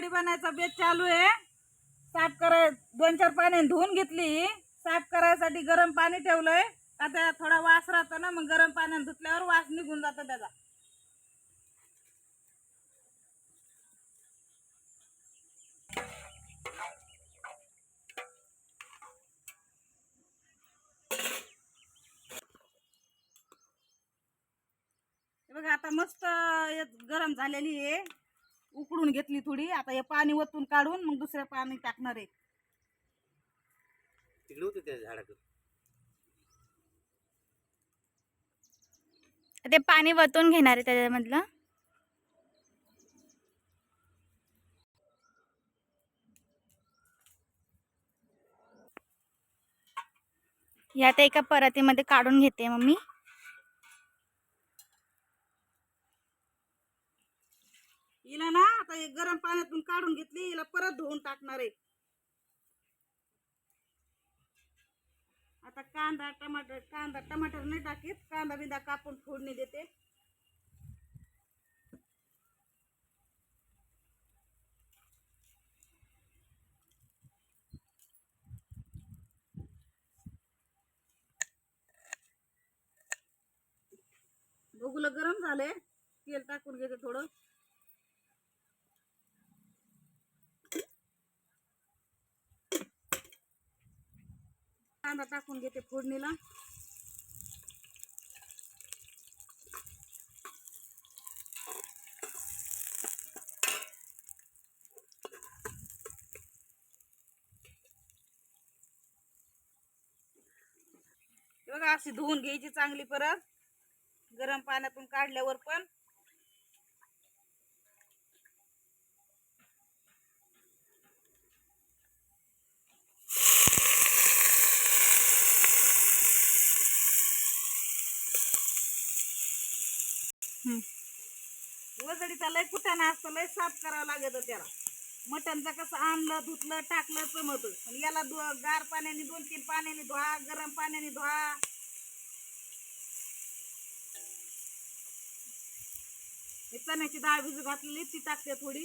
खिचडी बनायचा बेत चालू आहे. साफ कराय दोन चार पाण्याने धुवून घेतली. साफ करायसाठी गरम पाणी ठेवलंय. का थोडा वास राहतो ना मग गरम पाण्याने धुतल्यावर वास निघून जातो त्याचा. बघा आता मस्त गरम झालेली आहे. उकडून घेतली थोडी. आता हे पाणी वतून काढून मग दुसरं पाणी टाकणार आहे. तिकडे होते त्या झाडाकडे. ते पाणी वतून घेणार आहे त्याच्यामधलं. यात एका परातीमध्ये काढून घेते मम्मी. हिला ना आता हे गरम पाण्यातून काढून घेतली हिला परत धुवून टाकणार आहे. आता कांदा टमाटर कांदा टमाटर नाही टाकीत कांदा बिंदा कापून फोडणी देते. बघूला गरम झाले तेल टाकून घेते थोडं. कांदा टाकून घेते फोडणीला. बघा अशी धुवून घ्यायची चांगली परत. गरम पाण्यातून काढल्यावर पण. वजडीचा लय कुठाना असतं लय साफ करावं लागत त्याला. मटणचं कसं आणलं धुतलं टाकलं जमत पण याला गार पाण्याने दोन तीन पाण्याने धुवा गरम पाण्याने धुवा. हे चण्याची डाळ भिजू घातलेली ती टाकते थोडी.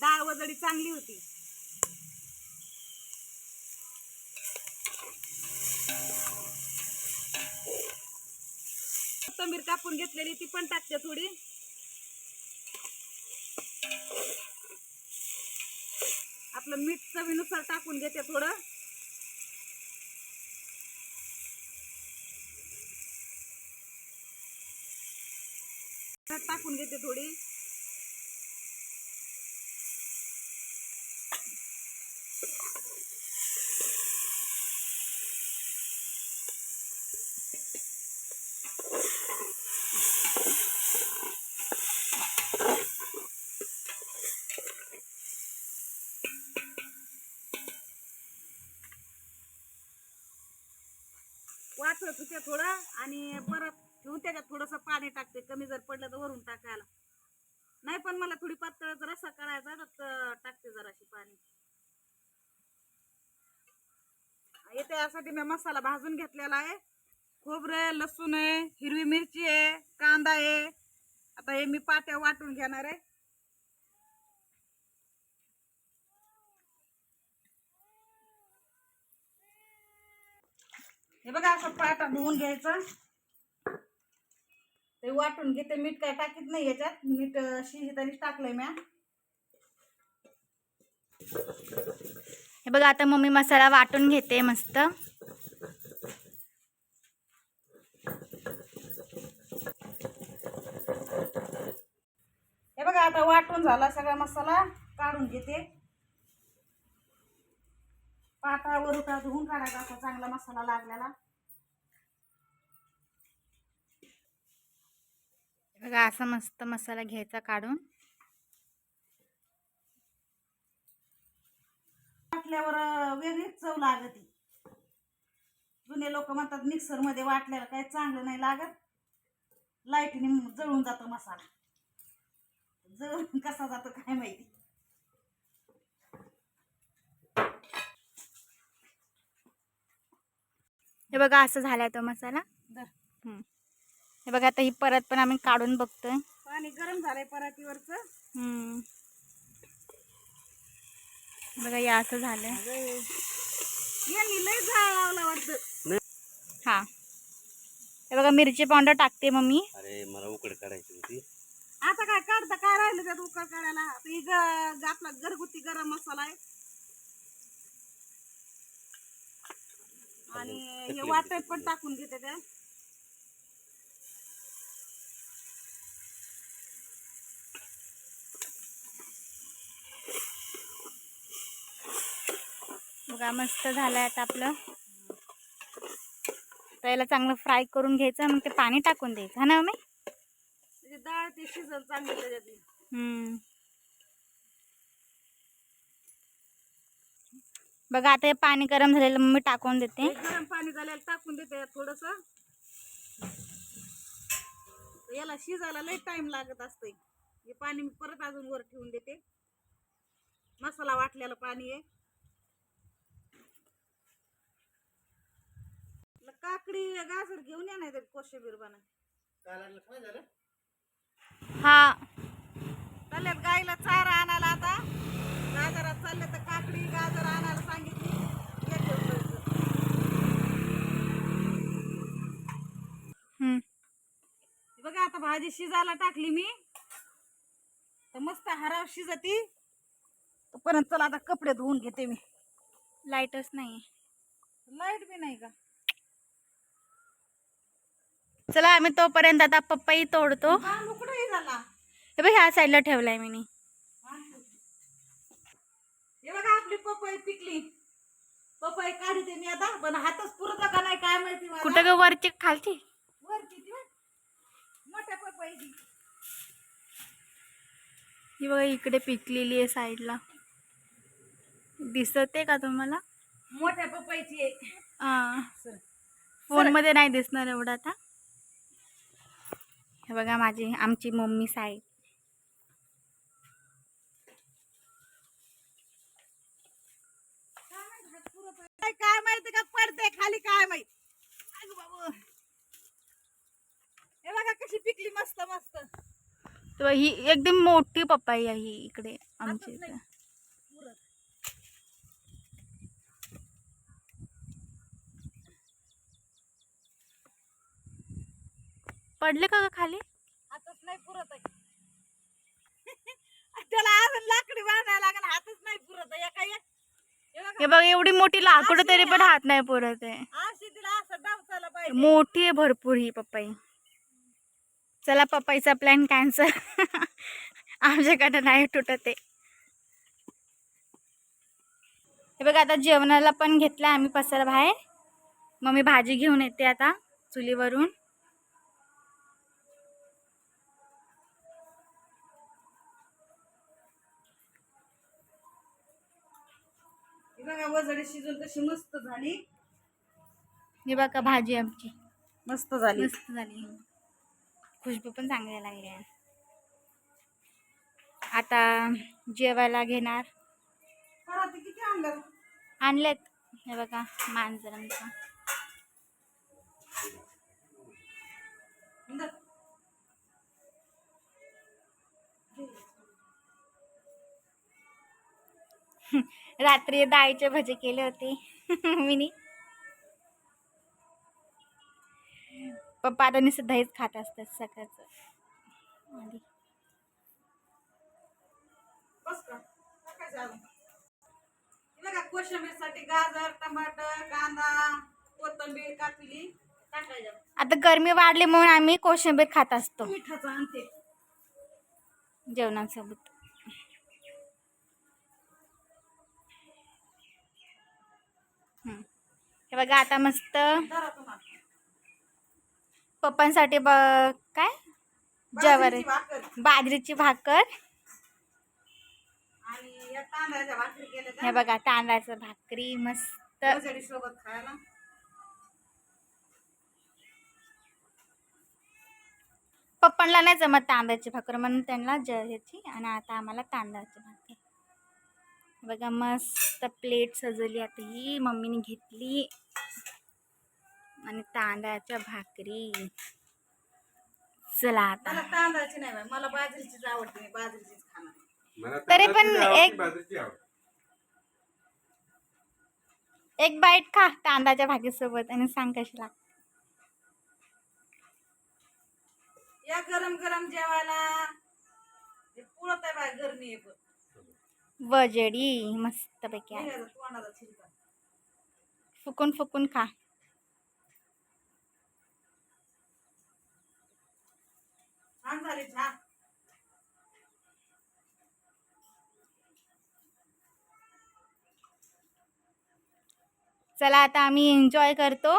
डाळ वजडी चांगली होती. कोथिंबीर कापून घेतलेली ती पण टाकते थोडी. आपलं मीठ चवीनुसार टाकून घेते थोडं. टाकून घेते थोडी. धुते थोडं आणि परत ठेवून त्याच्यात थोडंसं पाणी टाकते. कमी जर पडलं तर वरून टाकायला. नाही पण मला थोडी पातळ रस्सा करायचा तर टाकते जराशी पाणी. येते यासाठी मी मसाला भाजून घेतलेला आहे. खोबरं आहे लसूण आहे हिरवी मिरची आहे कांदा आहे. आता हे मी पाट्या वाटून घेणार आहे. हे बघा असं पाटा धुवून घ्यायचं. ते वाटून घेते मीठ काय टाकीत नाही याच्यात. मीठ शिजतानीच टाकलंय म्या. हे बघा आता मम्मी मसाला वाटून घेते मस्त. हे बघा आता वाटून झाला सगळा मसाला. काढून घेते. पाटावर उठा धुवून काढायचा असा चांगला मसाला लागलेला. बघा असा मस्त मसाला घ्यायचा काढून. वाटल्यावर अं, वेगळीच चव लागती जुने लोक म्हणतात मिक्सरमध्ये वाटल्याला काही चांगलं नाही लागत. लाईटीने जळून जातो मसाला. जळून कसा जातो काय माहिती. हे बघा असं झालाय तो मसाला. हे बघा आता ही परत पण आम्ही काढून बघतोय. पाणी गरम झालंय पराठीवरच हम्म. बघा या असं झालंय. हा. हे बघा मिरची पावडर टाकते मम्मी. अरे मला उकड काढायची होती. आता काय काढता काय राहिलं त्यात उकळ काढायला? आपला घरगुती गरम मसाला आहे. आणि हे वाटत पण टाकून घेते त्या बघा मस्त झालंय आता आपलं. तर याला चांगलं फ्राय करून घ्यायचं मग ते पाणी टाकून द्यायचं. हा ना मम्मी? त्याची डाळ ते शिजल चांगली त्याच्यातली. बघा आता हे पाणी गरम झालेलं मग मी टाकून देते. हे गरम पाणी झालेलं टाकून देते थोडस. याला शिजायला लय टाइम लागत असतंय. हे पाणी मी परत अजून वर ठेवून देते. मसाला वाटलेलं पाणी आहे. ल- काकडी गाजर घेऊन या नाही तरी कोशिंबीर बना. हा. गाईला चारा आणायला आता. बाजारात चालले तर काकडी गाजर आणायला सांगितली. बघा आता भाजी शिजायला टाकली मी. तर मस्त हराव शिजती. परत चला आता कपडे धुवून घेते मी. लाईटच नाही लाइट बी नाही का? चला आम्ही तोपर्यंत आता पप्पाई तोडतो. हा हे बघ ह्या साईडला ठेवलाय मी. हे बघा आपली पपई पिकली. पपई काढते मी आता पण हातच पुरत का नाही काय माहिती मला. कुठं ग वरची? खालची? वरची ती बघ. मोठ्या पपईची. ही बघा इकडे पिकलेली आहे साईडला. दिसते का तुम्हाला? मोठ्या पपईची आहे. हा. सर. फोनमध्ये नाही दिसणार एवढं आता. हे बघा माझी आमची मम्मी साईड काय काय माहिती का पडते खाली काय माहीत? हे बघा कशी पिकली मस्त मस्त. तर ही एकदम मोठी पप्पाई आहे ही इकडे आमच्या. पडले का ग खाली? हातच नाही पुरत आहे. त्याला अजून लाकडी बांधायला लागेल हातच नाही पुरत आहे. एका एक हे बघा, एवडी मोठी लाकूड तरी पण हात नाही पुरत आहे. मोठी आहे भरपूर ही पप्पाई चला पप्पाईचा प्लॅन कॅन्सल आमच्याकडे नाही तुटत आहे हे बघा आता जेवणाला पण घेतलं आम्ही पसारा बाहेर मग मी भाजी घेऊन येते आता चुलीवरून. हे बघा वजडी शिजून कशी मस्त झाली. हे बघा भाजी आमची. मस्त झाली. मस्त झाली. खुशबू पण चांगली लागली आहे आता जेवायला घेणार. पराती किती आणलं? आणलेत. हे बघा मांजरांचं इंदर. रात्री डाळीचे भजे केले होते. मिनी. पप्पा आता नुसतं दहीच खात असतात सकाळचं. कोशिंबीरसाठी गाजर टमाटर कांदा कोथिंबीर कापली आता गरमी वाढली म्हणून आम्ही कोशिंबीर खात असतो. मिठाचं आणते. जेवणासोबत. बघा आता मस्त पप्पांसाठी ब काय? ज्वारी बाजरीची भाकर. हे बघा तांदळाचं भाकरी मस्त. पप्पांना नाही जमत तांदळाची भाकर म्हणून त्यांना ह्याची आणि आता आम्हाला तांदळाची भाकर. बघा मस्त प्लेट सजवली. आता ही मम्मीने घेतली. आणि तांदळाच्या भाकरी. चला आता. मला तांदळाची नाही बाई, मला बाजरीचीच आवडते मी बाजरीचीच खाणार. मला तरी तांदळाची पण आवडते, एक- बाजरीची आवडते. एक बाईट खा तांदळाच्या भाजीसोबत आणि सांग कशी लागते या गरम गरम जेवायला. हे पुळत आहे बाय गरमी आहे पण. वजडी मस्तपैकी आहे. निघायचं तोंडाचा छिलका फुकून फुकून खा. छान झाली छान. चला आता आम्ही एन्जॉय करतो.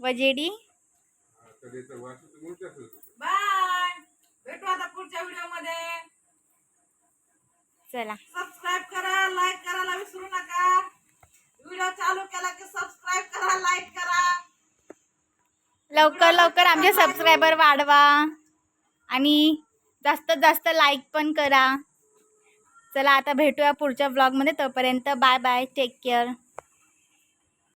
वजेडी. बाय भेटू आता पुढच्या व्हिडिओमध्ये. चला. सबस्क्राईब करा लाईक करायला विसरू नका. व्हिडिओ चालू केला की सबस्क्राईब करा लाईक करा. लवकर लवकर आमचे सबस्क्रायबर वाढवा. आणि जास्तीत जास्त लाईक पण करा. चला आता भेटूया पुढच्या ब्लॉगमध्ये तोपर्यंत बाय बाय टेक केअर